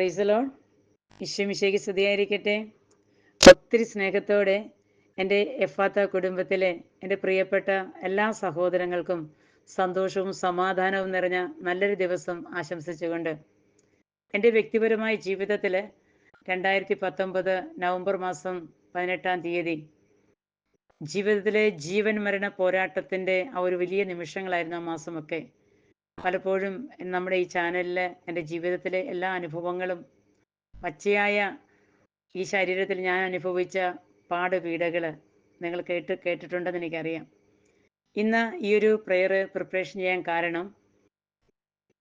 പ്രൈസലോൺ ഈശ്വമിശയ്ക്ക് സ്തുതിയായിരിക്കട്ടെ. ഒത്തിരി സ്നേഹത്തോടെ എന്റെ എഫാത്ത കുടുംബത്തിലെ എന്റെ പ്രിയപ്പെട്ട എല്ലാ സഹോദരങ്ങൾക്കും സന്തോഷവും സമാധാനവും നിറഞ്ഞ നല്ലൊരു ദിവസം ആശംസിച്ചുകൊണ്ട് എന്റെ വ്യക്തിപരമായ ജീവിതത്തിൽ രണ്ടായിരത്തി പത്തൊമ്പത് നവംബർ മാസം പതിനെട്ടാം തീയതി ജീവിതത്തിലെ ജീവൻ മരണ പോരാട്ടത്തിന്റെ ആ ഒരു വലിയ നിമിഷങ്ങളായിരുന്നു ആ മാസമൊക്കെ. പലപ്പോഴും നമ്മുടെ ഈ ചാനലിലെ എന്റെ ജീവിതത്തിലെ എല്ലാ അനുഭവങ്ങളും പച്ചയായ ഈ ശരീരത്തിൽ ഞാൻ അനുഭവിച്ച പാടുപീടകൾ നിങ്ങൾ കേട്ട് കേട്ടിട്ടുണ്ടെന്ന് എനിക്കറിയാം. ഇന്ന് ഈ ഒരു പ്രെയർ പ്രിപ്പറേഷൻ ചെയ്യാൻ കാരണം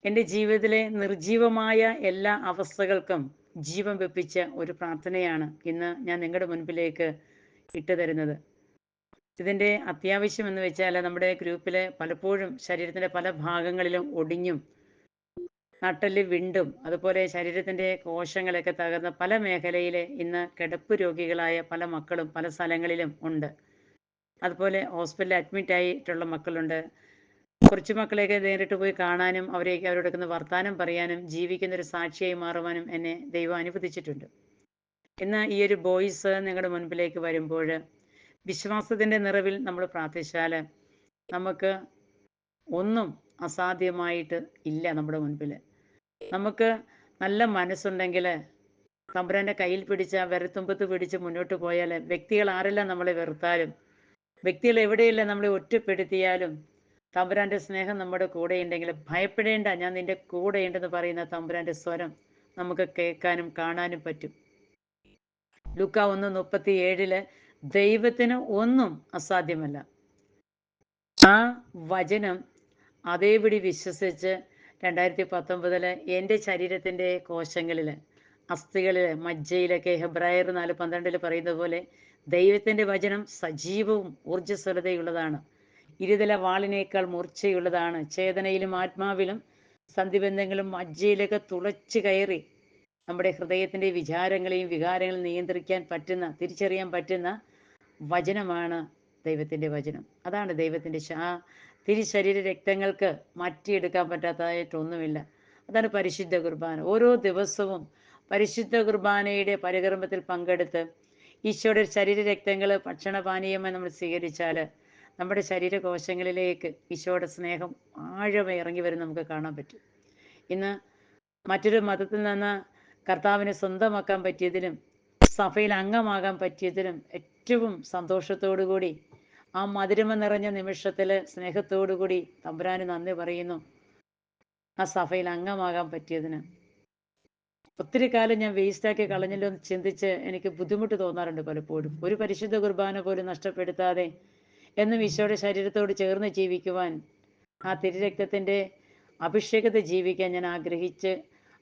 എന്റെ ജീവിതത്തിലെ നിർജീവമായ എല്ലാ അവസ്ഥകൾക്കും ജീവൻ വെപ്പിച്ച ഒരു പ്രാർത്ഥനയാണ് ഇന്ന് ഞാൻ നിങ്ങളുടെ മുൻപിലേക്ക് ഇട്ടു തരുന്നത് ഇതിന്റെ അത്യാവശ്യം എന്ന് വെച്ചാൽ നമ്മുടെ ഗ്രൂപ്പിലെ പലപ്പോഴും ശരീരത്തിന്റെ പല ഭാഗങ്ങളിലും ഒടിഞ്ഞും നട്ടൽ വിണ്ടും അതുപോലെ ശരീരത്തിന്റെ കോശങ്ങളൊക്കെ തകർന്ന പല മേഖലയിലെ ഇന്ന് കിടപ്പ് രോഗികളായ പല മക്കളും പല സ്ഥലങ്ങളിലും ഉണ്ട്. അതുപോലെ ഹോസ്പിറ്റലിൽ അഡ്മിറ്റ് ആയിട്ടുള്ള മക്കളുണ്ട്. കുറച്ച് മക്കളെയൊക്കെ നേരിട്ട് പോയി കാണാനും അവരെയൊക്കെ അവരോടൊക്കെ വർത്താനം പറയാനും ജീവിക്കുന്ന ഒരു സാക്ഷിയായി മാറുവാനും എന്നെ ദൈവം അനുവദിച്ചിട്ടുണ്ട്. ഇന്ന് ഈ ഒരു ബോയ്സ് നിങ്ങളുടെ മുൻപിലേക്ക് വരുമ്പോൾ വിശ്വാസത്തിന്റെ നിറവിൽ നമ്മൾ പ്രാർത്ഥിച്ചാൽ നമുക്ക് ഒന്നും അസാധ്യമായിട്ട് ഇല്ല നമ്മുടെ മുൻപിൽ നമുക്ക് നല്ല മനസ്സുണ്ടെങ്കിൽ തമ്പുരാന്റെ കയ്യിൽ പിടിച്ച വിരത്തുമ്പത്ത് പിടിച്ച് മുന്നോട്ട് പോയാൽ വ്യക്തികൾ ആരെല്ലാം നമ്മളെ വെറുത്താലും വ്യക്തികൾ എവിടെയെല്ലാം നമ്മളെ ഒറ്റപ്പെടുത്തിയാലും തമ്പുരാന്റെ സ്നേഹം നമ്മുടെ കൂടെ ഉണ്ടെങ്കിൽ ഭയപ്പെടേണ്ട ഞാൻ നിന്റെ കൂടെ ഉണ്ടെന്ന് പറയുന്ന തമ്പുരാന്റെ സ്വരം നമുക്ക് കേൾക്കാനും കാണാനും പറ്റും. ലുക്ക ഒന്ന് മുപ്പത്തി ഏഴിൽ ദൈവത്തിന് ഒന്നും അസാധ്യമല്ല. ആ വചനം അതേപടി വിശ്വസിച്ച് രണ്ടായിരത്തി പത്തൊമ്പതിൽ എന്റെ ശരീരത്തിന്റെ കോശങ്ങളിൽ അസ്ഥികളിൽ മജ്ജയിലൊക്കെ ഹെബ്രായർ നാല് പന്ത്രണ്ടിൽ പറയുന്നത് പോലെ ദൈവത്തിന്റെ വചനം സജീവവും ഊർജസ്വലതയുള്ളതാണ്. ഇരുതല വാളിനേക്കാൾ മൂർച്ചയുള്ളതാണ്. ചേതനയിലും ആത്മാവിലും സന്ധിബന്ധങ്ങളും മജ്ജയിലൊക്കെ തുളച്ചു കയറി നമ്മുടെ ഹൃദയത്തിന്റെ വിചാരങ്ങളെയും വികാരങ്ങളെയും നിയന്ത്രിക്കാൻ പറ്റുന്ന തിരിച്ചറിയാൻ പറ്റുന്ന വചനമാണ് ദൈവത്തിന്റെ വചനം. അതാണ് ദൈവത്തിന്റെ ആ തിരിശരീര രക്തങ്ങൾക്ക് മാറ്റിയെടുക്കാൻ പറ്റാത്തതായിട്ടൊന്നുമില്ല. അതാണ് പരിശുദ്ധ കുർബാന. ഓരോ ദിവസവും പരിശുദ്ധ കുർബാനയുടെ പരികർമ്മത്തിൽ പങ്കെടുത്ത് ഈശോയുടെ ശരീര രക്തങ്ങൾ ഭക്ഷണപാനീയമായി നമ്മൾ സ്വീകരിച്ചാൽ നമ്മുടെ ശരീരകോശങ്ങളിലേക്ക് ഈശോയുടെ സ്നേഹം ആഴമായി ഇറങ്ങി വരും നമുക്ക് കാണാൻ പറ്റും. ഇന്ന് മറ്റൊരു മതത്തിൽ നിന്ന് കർത്താവിനെ സ്വന്തമാക്കാൻ പറ്റിയതിലും സഭയിൽ അംഗമാകാൻ പറ്റിയതിലും ഏറ്റവും സന്തോഷത്തോടു കൂടി ആ മധുരമ നിറഞ്ഞ നിമിഷത്തിൽ സ്നേഹത്തോടുകൂടി തമ്പുരാന് നന്ദി പറയുന്നു. ആ സഭയിൽ അംഗമാകാൻ പറ്റിയതിന്. ഒത്തിരി കാലം ഞാൻ വേസ്റ്റാക്കി കളഞ്ഞല്ലോ എന്ന് ചിന്തിച്ച് എനിക്ക് ബുദ്ധിമുട്ട് തോന്നാറുണ്ട് പലപ്പോഴും. ഒരു പരിശുദ്ധ കുർബാന പോലും നഷ്ടപ്പെടുത്താതെ എന്നും ഈശോയുടെ ശരീരത്തോട് ചേർന്ന് ജീവിക്കുവാൻ ആ തിരുരക്തത്തിന്റെ അഭിഷേകത്തെ ജീവിക്കാൻ ഞാൻ ആഗ്രഹിച്ച്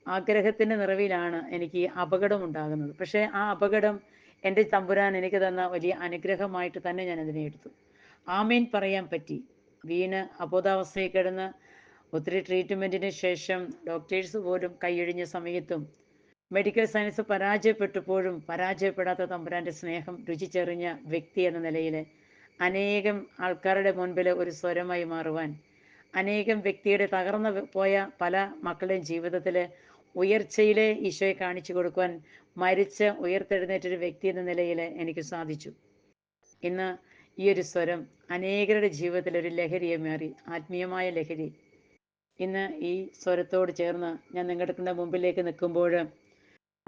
ആഗ്രഹത്തിന്റെ നിറവിലാണ് എനിക്ക് ഈ അപകടം ഉണ്ടാകുന്നത്. പക്ഷേ ആ അപകടം എന്റെ തമ്പുരാൻ എനിക്ക് തന്ന വലിയ അനുഗ്രഹമായിട്ട് തന്നെ ഞാൻ അതിനെ എടുത്തു. ആമീൻ പറയാൻ പറ്റി. വീണ് അബോധാവസ്ഥയിൽ കിടന്ന് ഒത്തിരി ട്രീറ്റ്മെന്റിന് ശേഷം ഡോക്ടേഴ്സ് പോലും കൈയൊഴിഞ്ഞ സമയത്തും മെഡിക്കൽ സയൻസ് പരാജയപ്പെട്ടപ്പോഴും പരാജയപ്പെടാത്ത തമ്പുരാന്റെ സ്നേഹം രുചിച്ചെറിഞ്ഞ വ്യക്തി എന്ന നിലയിൽ അനേകം ആൾക്കാരുടെ മുൻപിൽ ഒരു സ്വരമായി മാറുവാൻ അനേകം വ്യക്തിയുടെ തകർന്നു പോയ പല മക്കളുടെയും ജീവിതത്തിൽ ഉയർച്ചയിലെ ഈശോയെ കാണിച്ചു കൊടുക്കുവാൻ മരിച്ച് ഉയർത്തെഴുന്നേറ്റൊരു വ്യക്തി എന്ന നിലയിൽ എനിക്ക് സാധിച്ചു. ഇന്ന് ഈ ഒരു സ്വരം അനേകരുടെ ജീവിതത്തിൽ ഒരു ലഹരിയെ മാറി ആത്മീയമായ ലഹരി. ഇന്ന് ഈ സ്വരത്തോട് ചേർന്ന് ഞാൻ നിങ്ങളുടെ മുമ്പിലേക്ക് നിൽക്കുമ്പോൾ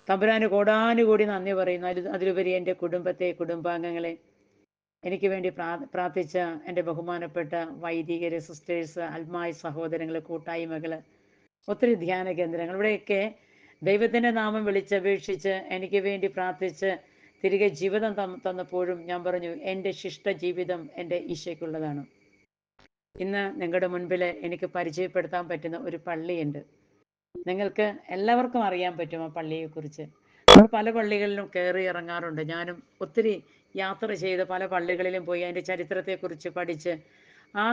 തമ്പുരാന് കോടാനുകൂടി നന്ദി പറയുന്നു. അതിൽ അതിലുപരി എന്റെ കുടുംബത്തെ കുടുംബാംഗങ്ങളെ എനിക്ക് വേണ്ടി പ്രാ പ്രാർത്ഥിച്ച എന്റെ ബഹുമാനപ്പെട്ട വൈദികര് സിസ്റ്റേഴ്സ് അൽമായ സഹോദരങ്ങൾ കൂട്ടായ്മകൾ ഒത്തിരി ധ്യാന കേന്ദ്രങ്ങൾ. ഇവിടെയൊക്കെ ദൈവത്തിന്റെ നാമം വിളിച്ചപേക്ഷിച്ച് എനിക്ക് വേണ്ടി പ്രാർത്ഥിച്ച് തിരികെ ജീവിതം തന്നപ്പോഴും ഞാൻ പറഞ്ഞു എന്റെ ശിഷ്ട ജീവിതം എന്റെ ഈശയ്ക്കുള്ളതാണ്. ഇന്ന് നിങ്ങളുടെ മുൻപിൽ എനിക്ക് പരിചയപ്പെടുത്താൻ പറ്റുന്ന ഒരു പള്ളിയുണ്ട്. നിങ്ങൾക്ക് എല്ലാവർക്കും അറിയാൻ പറ്റും ആ പള്ളിയെക്കുറിച്ച്. നമ്മൾ പല പള്ളികളിലും കയറി ഇറങ്ങാറുണ്ട്. ഞാനും ഒത്തിരി യാത്ര ചെയ്ത് പല പള്ളികളിലും പോയി അതിന്റെ ചരിത്രത്തെക്കുറിച്ച് പഠിച്ച് ആ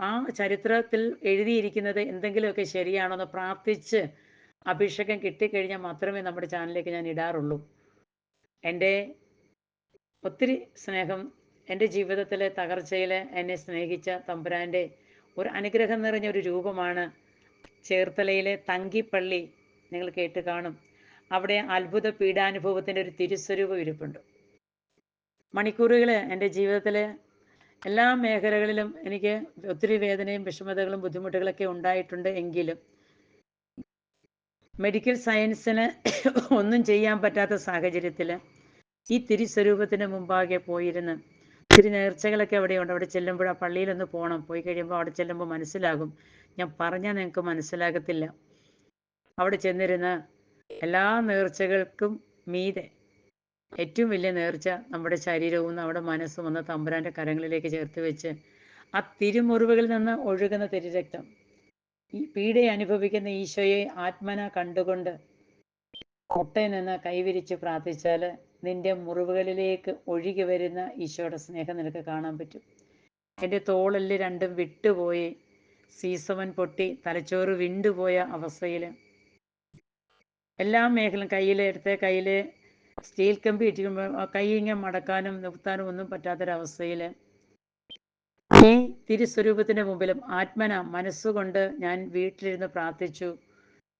ആ ചരിത്രത്തിൽ എഴുതിയിരിക്കുന്നത് എന്തെങ്കിലുമൊക്കെ ശരിയാണോ എന്ന് പ്രാർത്ഥിച്ച് അഭിഷേകം കിട്ടിക്കഴിഞ്ഞാൽ മാത്രമേ നമ്മുടെ ചാനലിലേക്ക് ഞാൻ ഇടാറുള്ളൂ. എന്റെ ഒത്തിരി സ്നേഹം എന്റെ ജീവിതത്തിലെ തകർച്ചയിൽ എന്നെ സ്നേഹിച്ച തമ്പുരാന്റെ ഒരു അനുഗ്രഹം നിറഞ്ഞ ഒരു രൂപമാണ് ചേർത്തലയിലെ തങ്കിപ്പള്ളി. നിങ്ങൾ കേട്ട് കാണും. അവിടെ അത്ഭുത പീഡാനുഭവത്തിന്റെ ഒരു തിരുസ്വരൂപം ഇരിപ്പുണ്ട്. മണിക്കൂറുകൾ എന്റെ ജീവിതത്തിൽ എല്ലാ മേഖലകളിലും എനിക്ക് ഒത്തിരി വേദനയും വിഷമതകളും ബുദ്ധിമുട്ടുകളൊക്കെ ഉണ്ടായിട്ടുണ്ട് എങ്കിലും മെഡിക്കൽ സയൻസിന് ഒന്നും ചെയ്യാൻ പറ്റാത്ത സാഹചര്യത്തിൽ ഈ തിരിസ്വരൂപത്തിന് മുമ്പാകെ പോയിരുന്ന് ഒത്തിരി നേർച്ചകളൊക്കെ അവിടെയുണ്ട്. അവിടെ ചെല്ലുമ്പോൾ ആ പള്ളിയിലൊന്ന് പോകണം പോയി കഴിയുമ്പോൾ അവിടെ ചെല്ലുമ്പോൾ മനസ്സിലാകും. ഞാൻ പറഞ്ഞാൽ നിങ്ങൾക്ക് മനസ്സിലാകത്തില്ല. അവിടെ ചെന്നിരുന്ന് എല്ലാ നേർച്ചകൾക്കും മീതെ ഏറ്റവും വലിയ നേർച്ച നമ്മുടെ ശരീരവും നമ്മുടെ മനസ്സും ഒന്ന് തമ്പുരാന്റെ കരങ്ങളിലേക്ക് ചേർത്ത് വെച്ച് ആ തിരുമുറിവുകളിൽ നിന്ന് ഒഴുകുന്ന തിരുരക്തം. ഈ പീഡയെ അനുഭവിക്കുന്ന ഈശോയെ ആത്മന കണ്ടുകൊണ്ട് മുട്ടയിൽ നിന്ന് കൈവിരിച്ച് പ്രാർത്ഥിച്ചാൽ നിന്റെ മുറിവുകളിലേക്ക് ഒഴുകി വരുന്ന ഈശോയുടെ സ്നേഹം നിനക്ക് കാണാൻ പറ്റും. എന്റെ തോളൽ രണ്ടും വിട്ടുപോയി സീസവൻ പൊട്ടി തലച്ചോറ് വിണ്ടുപോയ അവസ്ഥയിൽ എല്ലാ മേഖലയും കയ്യിൽ എടുത്ത കയ്യിൽ സ്റ്റീൽ കമ്പി ഇട്ടിരിക്കുമ്പോൾ കൈ ഇങ്ങനെ മടക്കാനും നിർത്താനും ഒന്നും പറ്റാത്തൊരവസ്ഥയിൽ ഈ തിരുസ്വരൂപത്തിന്റെ മുമ്പിലും ആത്മന മനസ്സുകൊണ്ട് ഞാൻ വീട്ടിലിരുന്ന് പ്രാർത്ഥിച്ചു.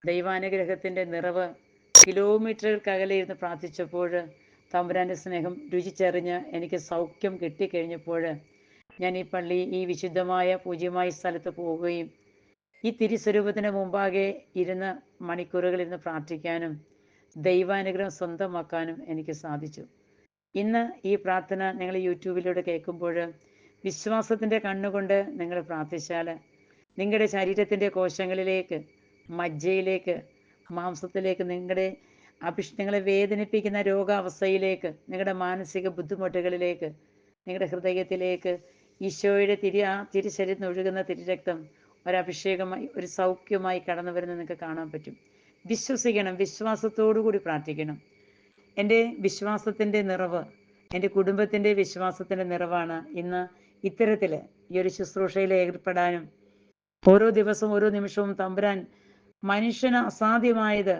ദൈവാനുഗ്രഹത്തിന്റെ നിറവ് കിലോമീറ്ററുകൾക്കകലെ ഇരുന്ന് പ്രാർത്ഥിച്ചപ്പോൾ തമ്പുരാന്റെ സ്നേഹം രുചിച്ചറിഞ്ഞ് എനിക്ക് സൗഖ്യം കിട്ടിക്കഴിഞ്ഞപ്പോൾ ഞാൻ ഈ പള്ളി ഈ വിശുദ്ധമായ പൂജ്യമായ സ്ഥലത്ത് പോവുകയും ഈ തിരുസ്വരൂപത്തിന് മുമ്പാകെ ഇരുന്ന് മണിക്കൂറുകളിരുന്ന് പ്രാർത്ഥിക്കാനും ദൈവാനുഗ്രഹം സ്വന്തമാക്കാനും എനിക്ക് സാധിച്ചു. ഇന്ന് ഈ പ്രാർത്ഥന നിങ്ങൾ യൂട്യൂബിലൂടെ കേൾക്കുമ്പോൾ വിശ്വാസത്തിന്റെ കണ്ണുകൊണ്ട് നിങ്ങൾ പ്രാർത്ഥിച്ചാൽ നിങ്ങളുടെ ശരീരത്തിന്റെ കോശങ്ങളിലേക്ക് മജ്ജയിലേക്ക് മാംസത്തിലേക്ക് നിങ്ങളുടെ അഭിഷ് നിങ്ങളെ വേദനിപ്പിക്കുന്ന രോഗാവസ്ഥയിലേക്ക് നിങ്ങളുടെ മാനസിക ബുദ്ധിമുട്ടുകളിലേക്ക് നിങ്ങളുടെ ഹൃദയത്തിലേക്ക് ഈശോയുടെ തിരി ആ തിരിശരീരത്തിന് ഒഴുകുന്ന ഒരു ഒരഭിഷേകമായി ഒരു സൗഖ്യമായി കടന്നു വരുന്നത് നിങ്ങൾക്ക് കാണാൻ പറ്റും. വിശ്വസിക്കണം വിശ്വാസത്തോടു കൂടി പ്രാർത്ഥിക്കണം. എന്റെ വിശ്വാസത്തിന്റെ നിറവ് എന്റെ കുടുംബത്തിന്റെ വിശ്വാസത്തിന്റെ നിറവാണ് ഇന്ന് ഇത്തരത്തിൽ ഈ ഒരു ശുശ്രൂഷയിൽ ഏർപ്പെടാനും ഓരോ ദിവസവും ഓരോ നിമിഷവും തമ്പുരാൻ മനുഷ്യന് അസാധ്യമായത്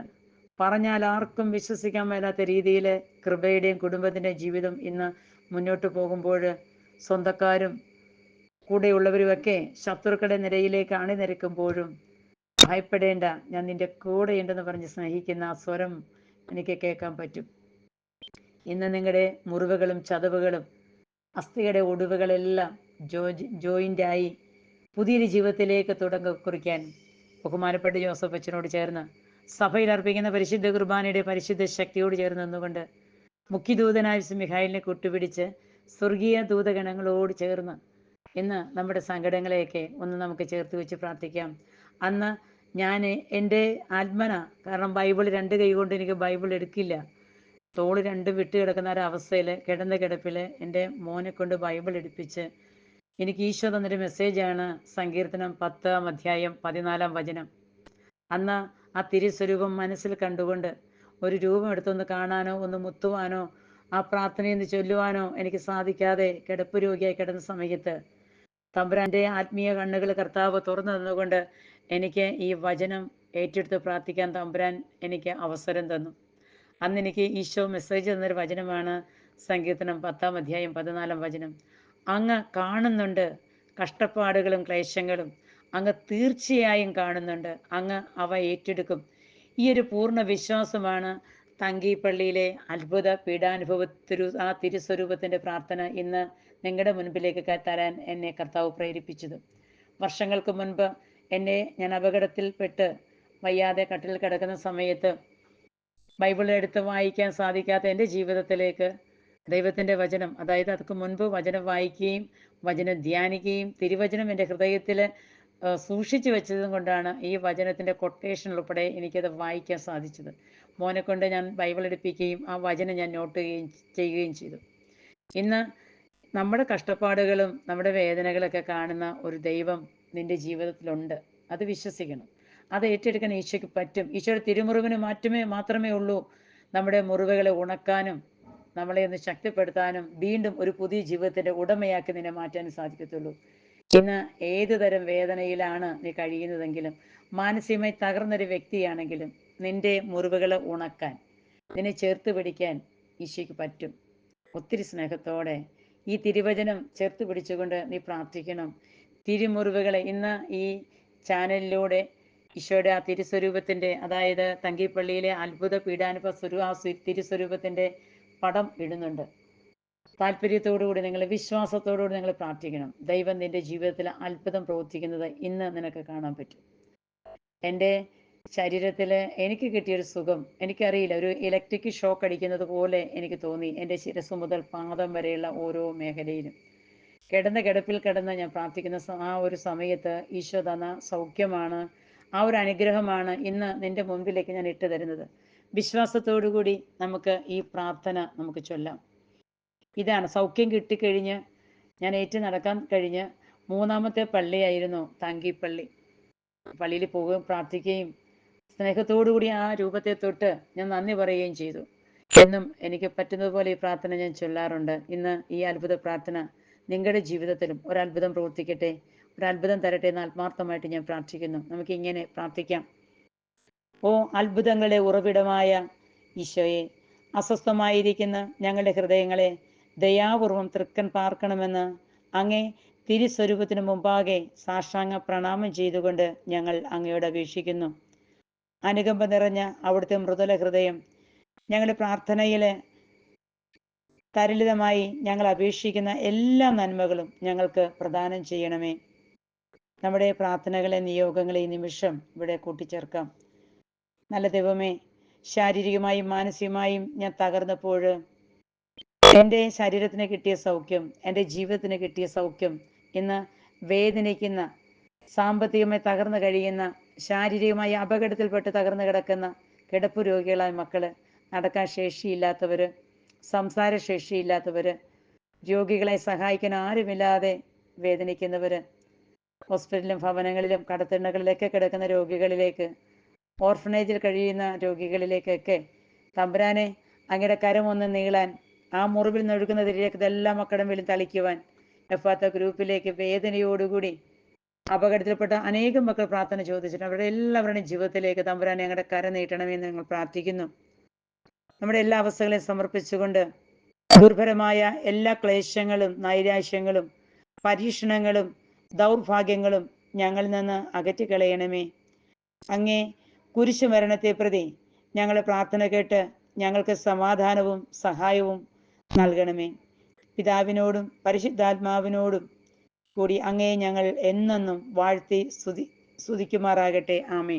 പറഞ്ഞാൽ ആർക്കും വിശ്വസിക്കാൻ മേലാത്ത രീതിയിൽ കൃപയുടെയും കുടുംബത്തിന്റെ ജീവിതം ഇന്ന് മുന്നോട്ട് പോകുമ്പോൾ സ്വന്തക്കാരും കൂടെയുള്ളവരുമൊക്കെ ശത്രുക്കളുടെ നിരയിലേക്ക് അണിനിരക്കുമ്പോഴും ഭയപ്പെടേണ്ട. ഞാൻ നിന്റെ കൂടെയുണ്ടെന്ന് പറഞ്ഞ് സ്നേഹിക്കുന്ന ആ സ്വരം എനിക്ക് കേൾക്കാൻ പറ്റും. ഇന്ന് നിങ്ങളുടെ മുറിവുകളും ചതവുകളും അസ്ഥിയുടെ ഒടിവുകളെല്ലാം ജോ ജോയിന്റായി പുതിയൊരു ജീവിതത്തിലേക്ക് തുടങ്ങ കുറിക്കാൻ ബഹുമാനപ്പെട്ട ജോസഫ് അച്ഛനോട് ചേർന്ന് സഭയിൽ അർപ്പിക്കുന്ന പരിശുദ്ധ കുർബാനയുടെ പരിശുദ്ധ ശക്തിയോട് ചേർന്ന് നിന്നുകൊണ്ട് മുഖ്യദൂതനായ മിഹായിലിനെ കൂട്ടുപിടിച്ച് സ്വർഗീയ ദൂതഗണങ്ങളോട് ചേർന്ന് ഇന്ന് നമ്മുടെ സങ്കടങ്ങളെയൊക്കെ ഒന്ന് നമുക്ക് ചേർത്ത് വെച്ച് പ്രാർത്ഥിക്കാം. അന്ന് ഞാൻ എന്റെ ആത്മന കാരണം ബൈബിൾ രണ്ട് കൈ കൊണ്ട് എനിക്ക് ബൈബിൾ എടുക്കില്ല. തോൾ രണ്ടും വിട്ട് കിടക്കുന്ന ഒരവസ്ഥയിൽ കിടന്ന കിടപ്പിൽ എന്റെ മോനെ കൊണ്ട് ബൈബിൾ എടുപ്പിച്ച് എനിക്ക് ഈശോ തന്നൊരു മെസ്സേജാണ് സങ്കീർത്തനം പത്താം അധ്യായം പതിനാലാം വചനം. അന്ന് ആ തിരുസ്വരൂപം മനസ്സിൽ കണ്ടുകൊണ്ട് ഒരു രൂപം എടുത്തൊന്ന് കാണാനോ ഒന്ന് മുത്തുവാനോ ആ പ്രാർത്ഥനയെന്ന് ചൊല്ലുവാനോ എനിക്ക് സാധിക്കാതെ കിടപ്പ് രോഗിയായി കിടന്ന സമയത്ത് തമ്പുരാന്റെ ആത്മീയ കണ്ണുകൾ കർത്താവ് തുറന്നു തന്നുകൊണ്ട് എനിക്ക് ഈ വചനം ഏറ്റെടുത്ത് പ്രാർത്ഥിക്കാൻ തമ്പുരാൻ എനിക്ക് അവസരം തന്നു. അന്ന് എനിക്ക് ഈശോ മെസ്സേജ് തന്നൊരു വചനമാണ് സങ്കീർത്തനം പത്താം അധ്യായം പതിനാലാം വചനം. അങ്ങ് കാണുന്നുണ്ട് കഷ്ടപ്പാടുകളും ക്ലേശങ്ങളും. അങ്ങ് തീർച്ചയായും കാണുന്നുണ്ട്. അങ്ങ് അവ ഏറ്റെടുക്കും. ഈ ഒരു പൂർണ വിശ്വാസമാണ് തങ്കിപ്പള്ളിയിലെ അത്ഭുത പീഡാനുഭവ തിരു ആ തിരുസ്വരൂപത്തിന്റെ പ്രാർത്ഥന ഇന്ന് നിങ്ങളുടെ മുൻപിലേക്ക് തരാൻ എന്നെ കർത്താവ് പ്രേരിപ്പിച്ചത്. വർഷങ്ങൾക്ക് മുൻപ് എന്നെ ഞാൻ അപകടത്തിൽപ്പെട്ട് വയ്യാതെ കട്ടിൽ കിടക്കുന്ന സമയത്ത് ബൈബിൾ എടുത്ത് വായിക്കാൻ സാധിക്കാത്ത എന്റെ ജീവിതത്തിലേക്ക് ദൈവത്തിന്റെ വചനം അതായത് അതൊക്കെ മുൻപ് വചനം വായിക്കുകയും വചനം ധ്യാനിക്കുകയും തിരുവചനം എന്റെ ഹൃദയത്തിൽ സൂക്ഷിച്ചു വെച്ചതും കൊണ്ടാണ് ഈ വചനത്തിന്റെ കൊട്ടേഷൻ ഉൾപ്പെടെ എനിക്കത് വായിക്കാൻ സാധിച്ചത്. മോനെ കൊണ്ട് ഞാൻ ബൈബിൾ എടുപ്പിക്കുകയും ആ വചനം ഞാൻ നോട്ട് ചെയ്യുകയും ചെയ്തു. ഇന്ന് നമ്മുടെ കഷ്ടപ്പാടുകളും നമ്മുടെ വേദനകളൊക്കെ കാണുന്ന ഒരു ദൈവം നിന്റെ ജീവിതത്തിലുണ്ട്. അത് വിശ്വസിക്കണം. അത് ഏറ്റെടുക്കാൻ ഈശോയ്ക്ക് പറ്റും. ഈശോയുടെ തിരുമുറിവിന് മാറ്റമേ മാത്രമേ ഉള്ളൂ. നമ്മുടെ മുറിവുകളെ ഉണക്കാനും നമ്മളെ ഒന്ന് ശക്തിപ്പെടുത്താനും വീണ്ടും ഒരു പുതിയ ജീവിതത്തിന്റെ ഉടമയാക്കി നിന്നെ മാറ്റാനും സാധിക്കത്തുള്ളൂ. ഇന്ന് ഏത് തരം വേദനയിലാണ് നീ കഴിയുന്നതെങ്കിലും മാനസികമായി തകർന്നൊരു വ്യക്തിയാണെങ്കിലും നിന്റെ മുറിവുകളെ ഉണക്കാൻ നിന്നെ ചേർത്ത് പിടിക്കാൻ ഈശോയ്ക്ക് പറ്റും. ഒത്തിരി സ്നേഹത്തോടെ ഈ തിരുവചനം ചേർത്ത് പിടിച്ചുകൊണ്ട് നീ പ്രാർത്ഥിക്കണം. തിരുമുറിവുകളെ ഇന്ന് ഈ ചാനലിലൂടെ ഈശോയുടെ ആ തിരുസ്വരൂപത്തിന്റെ അതായത് തങ്കിപ്പള്ളിയിലെ അത്ഭുത പീഡാനുഭവ സ്വരൂ ആ സ്വി- തിരുസ്വരൂപത്തിന്റെ പടം ഇടുന്നുണ്ട്. താല്പര്യത്തോടുകൂടി നിങ്ങൾ വിശ്വാസത്തോടുകൂടി നിങ്ങൾ പ്രാർത്ഥിക്കണം. ദൈവം നിന്റെ ജീവിതത്തിൽ അത്ഭുതം പ്രവർത്തിക്കുന്നത് ഇന്ന് നിനക്ക് കാണാൻ പറ്റും. എന്റെ ശരീരത്തിൽ എനിക്ക് കിട്ടിയൊരു സുഖം എനിക്കറിയില്ല ഒരു ഇലക്ട്രിക് ഷോക്ക് അടിക്കുന്നത് പോലെ എനിക്ക് തോന്നി. എന്റെ ശിരസ് മുതൽ പാദം വരെയുള്ള ഓരോ മേഖലയിലും. കിടന്ന കിടപ്പിൽ കിടന്ന് ഞാൻ പ്രാർത്ഥിക്കുന്ന ആ ഒരു സമയത്ത് ഈശോ തന്ന സൗഖ്യമാണ് ആ ഒരു അനുഗ്രഹമാണ് ഇന്ന് നിന്റെ മുമ്പിലേക്ക് ഞാൻ ഇട്ട് തരുന്നത്. വിശ്വാസത്തോടുകൂടി നമുക്ക് ഈ പ്രാർത്ഥന നമുക്ക് ചൊല്ലാം. ഇതാണ് സൗഖ്യം കിട്ടിക്കഴിഞ്ഞ് ഞാൻ ഏറ്റു നടക്കാൻ കഴിഞ്ഞ് മൂന്നാമത്തെ പള്ളിയായിരുന്നു താങ്കിപ്പള്ളി. പള്ളിയിൽ പോവുകയും പ്രാർത്ഥിക്കുകയും സ്നേഹത്തോടുകൂടി ആ രൂപത്തെ തൊട്ട് ഞാൻ നന്ദി പറയുകയും ചെയ്തു. എന്നും എനിക്ക് പറ്റുന്നതുപോലെ ഈ പ്രാർത്ഥന ഞാൻ ചൊല്ലാറുണ്ട്. ഇന്ന് ഈ അത്ഭുത പ്രാർത്ഥന നിങ്ങളുടെ ജീവിതത്തിലും ഒരത്ഭുതം പ്രവർത്തിക്കട്ടെ. ഒരത്ഭുതം തരട്ടെ എന്ന് ആത്മാർത്ഥമായിട്ട് ഞാൻ പ്രാർത്ഥിക്കുന്നു. നമുക്ക് ഇങ്ങനെ പ്രാർത്ഥിക്കാം. ഓ അത്ഭുതങ്ങളെ ഉറവിടമായ ഈശോയെ അസ്വസ്ഥമായിരിക്കുന്ന ഞങ്ങളുടെ ഹൃദയങ്ങളെ ദയാപൂർവം തൃക്കൻ പാർക്കണമെന്ന് അങ്ങേ തിരുസ്വരൂപത്തിന് മുമ്പാകെ സാഷ്ടാംഗ പ്രണാമം ചെയ്തുകൊണ്ട് ഞങ്ങൾ അങ്ങയോട് അപേക്ഷിക്കുന്നു. അനുകമ്പ നിറഞ്ഞ അവിടുത്തെ മൃദുല ഹൃദയം ഞങ്ങളുടെ പ്രാർത്ഥനയിൽ തരളിതമായി ഞങ്ങൾ അപേക്ഷിക്കുന്ന എല്ലാ നന്മകളും ഞങ്ങൾക്ക് പ്രദാനം ചെയ്യണമേ. നമ്മുടെ പ്രാർത്ഥനകളെ നിയോഗങ്ങളെ ഈ നിമിഷം ഇവിടെ കൂട്ടിച്ചേർക്കാം. നല്ല ദൈവമേ ശാരീരികമായും മാനസികമായും ഞാൻ തകർന്നപ്പോൾ എന്റെ ശരീരത്തിന് കിട്ടിയ സൗഖ്യം എന്റെ ജീവിതത്തിന് കിട്ടിയ സൗഖ്യം ഇന്ന് വേദനിക്കുന്ന സാമ്പത്തികമായി തകർന്നു കഴിയുന്ന ശാരീരികമായി അപകടത്തിൽപ്പെട്ട് തകർന്നു കിടക്കുന്ന കിടപ്പ് രോഗികളായ മക്കൾ നടക്കാൻ ശേഷിയില്ലാത്തവര് സംസാര ശേഷിയില്ലാത്തവര് രോഗികളെ സഹായിക്കാൻ ആരുമില്ലാതെ വേദനിക്കുന്നവർ ഹോസ്പിറ്റലിലും ഭവനങ്ങളിലും കടത്തിണ്ണകളിലൊക്കെ കിടക്കുന്ന രോഗികളിലേക്ക് ഓർഫനേജിൽ കഴിയുന്ന രോഗികളിലേക്കൊക്കെ തമ്പുരാനെ അങ്ങയുടെ കരമൊന്ന് നീളാൻ ആ മുറിവിൽ നിന്നൊഴുകുന്ന തിരികെ ഇതെല്ലാം മക്കളും വേലും തളിക്കുവാൻ എഫാത്ത ഗ്രൂപ്പിലേക്ക് വേദനയോടുകൂടി അപകടത്തിൽപ്പെട്ട അനേകം മക്കൾ പ്രാർത്ഥന ചോദിച്ചിട്ടുണ്ട്. അവരുടെ എല്ലാവരുടെയും ജീവിതത്തിലേക്ക് തമ്പുരാനെ ഞങ്ങളുടെ കര നീട്ടണമെന്ന് ഞങ്ങൾ പ്രാർത്ഥിക്കുന്നു. നമ്മുടെ എല്ലാ അവസ്ഥകളെയും സമർപ്പിച്ചുകൊണ്ട് ദുർഭരമായ എല്ലാ ക്ലേശങ്ങളും നൈരാശ്യങ്ങളും പരീക്ഷണങ്ങളും ദൗർഭാഗ്യങ്ങളും ഞങ്ങളിൽ നിന്ന് അകറ്റിക്കളയണമേ. അങ്ങേ കുരിശു മരണത്തെ പ്രതി ഞങ്ങളെ പ്രാർത്ഥന കേട്ട് ഞങ്ങൾക്ക് സമാധാനവും സഹായവും നൽകണമേ. പിതാവിനോടും പരിശുദ്ധാത്മാവിനോടും കൂടി അങ്ങേ ഞങ്ങൾ എന്നെന്നും വാഴ്ത്തി സ്തുതി സ്തുതിക്കുമാറാകട്ടെ. ആമേ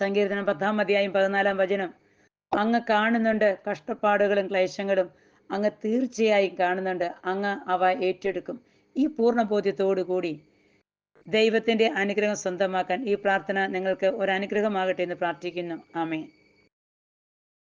സങ്കീർത്തനം പത്താം അധ്യായം പതിനാലാം വചനം. അങ്ങ് കാണുന്നുണ്ട് കഷ്ടപ്പാടുകളും ക്ലേശങ്ങളും. അങ്ങ് തീർച്ചയായും കാണുന്നുണ്ട്. അങ്ങ് അവ ഏറ്റെടുക്കും. ഈ പൂർണ കൂടി ദൈവത്തിന്റെ അനുഗ്രഹം സ്വന്തമാക്കാൻ ഈ പ്രാർത്ഥന നിങ്ങൾക്ക് ഒരു അനുഗ്രഹമാകട്ടെ എന്ന് പ്രാർത്ഥിക്കുന്നു. ആമേൻ.